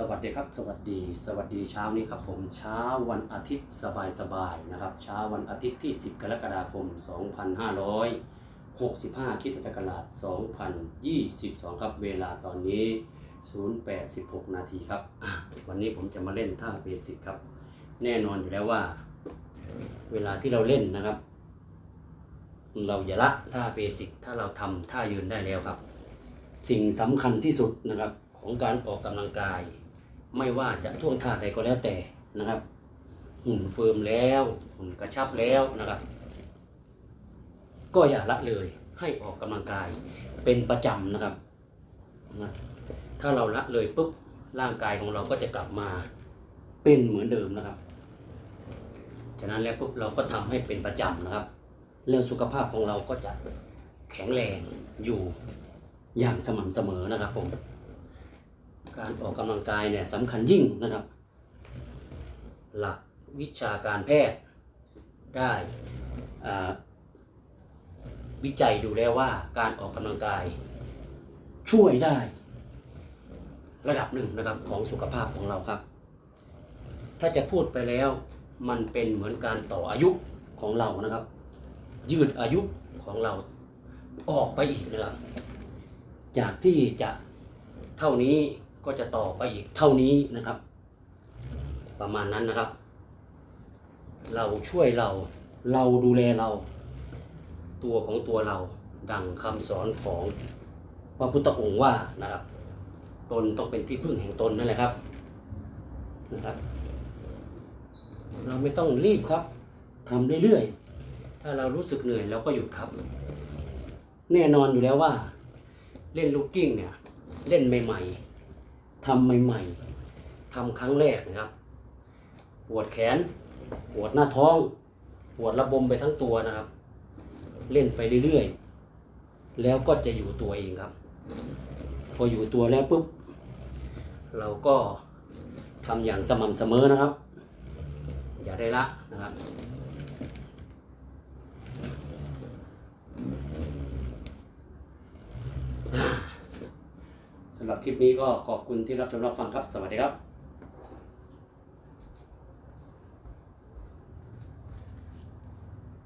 สวัสดีครับ สวัสดี สวัสดีเช้านี้ครับผมเช้าวันอาทิตย์สบายๆนะครับ เช้าวันอาทิตย์ที่ 10 กรกฎาคม 2565คริสตศักราช2022 ครับ เวลาตอนนี้ 0816 นาทีครับ วันนี้ผมจะมาเล่นท่าเบสิกครับ แน่นอนอยู่แล้วว่า เวลาที่เราเล่นนะครับ เราอย่าละท่าเบสิกถ้าเราทำท่ายืนได้แล้วครับ สิ่งสำคัญที่สุดนะครับของการออกกำลังกาย ไม่ว่าจะท่วงท่าใดก็แล้วแต่นะครับ หุ่นเฟิร์มแล้วหุ่นกระชับแล้วนะครับ ก็อย่าละเลยให้ออกกำลังกายเป็นประจำนะครับนะถ้าเราละเลยปุ๊บร่างกายของเราก็จะกลับมาเป็นเหมือนเดิมนะครับ ฉะนั้นแล้วปุ๊บเราก็ทำให้เป็นประจำนะครับ เรื่องสุขภาพของเราก็จะแข็งแรงอยู่อย่างสม่ำเสมอนะครับผม การออกกำลังกายเนี่ยสำคัญยิ่งนะครับ หลักวิชาการแพทย์ได้วิจัยดูแล้วว่าการออกกำลังกายช่วยได้ ระดับหนึ่งนะครับของสุขภาพของเราครับ ถ้าจะพูดไปแล้วมันเป็นเหมือนการต่ออายุของเรานะครับ ยืดอายุของเราออกไปอีกนะครับ จากที่จะเท่านี้ ก็จะต่อไปอีกเท่านี้นะครับ ประมาณนั้นนะครับ เราช่วยเราเราดูแลเรา ตัวของตัวเราดังคำสอนของพระพุทธองค์ว่านะครับ ตนต้องเป็นที่พึ่งแห่งตนนั่นแหละครับนะครับ เราไม่ต้องรีบครับทำเรื่อยๆ ถ้าเรารู้สึกเหนื่อยเราก็หยุดครับ แน่นอนอยู่แล้วว่า เล่นลูกกิ้งเนี่ย เล่นใหม่ ๆ ทำใหม่ๆทำครั้งแรกนะครับ ปวดแขน ปวดหน้าท้อง ปวดระบมไปทั้งตัวนะครับ เล่นไปเรื่อยๆ แล้วก็จะอยู่ตัวเองครับ พออยู่ตัวแล้วปุ๊บ เราก็ทำอย่างสม่ำเสมอนะครับ อย่าได้ละนะครับสำหรับคลิปนี้ก็ขอบคุณที่รับชมรับฟังครับ สวัสดีครับ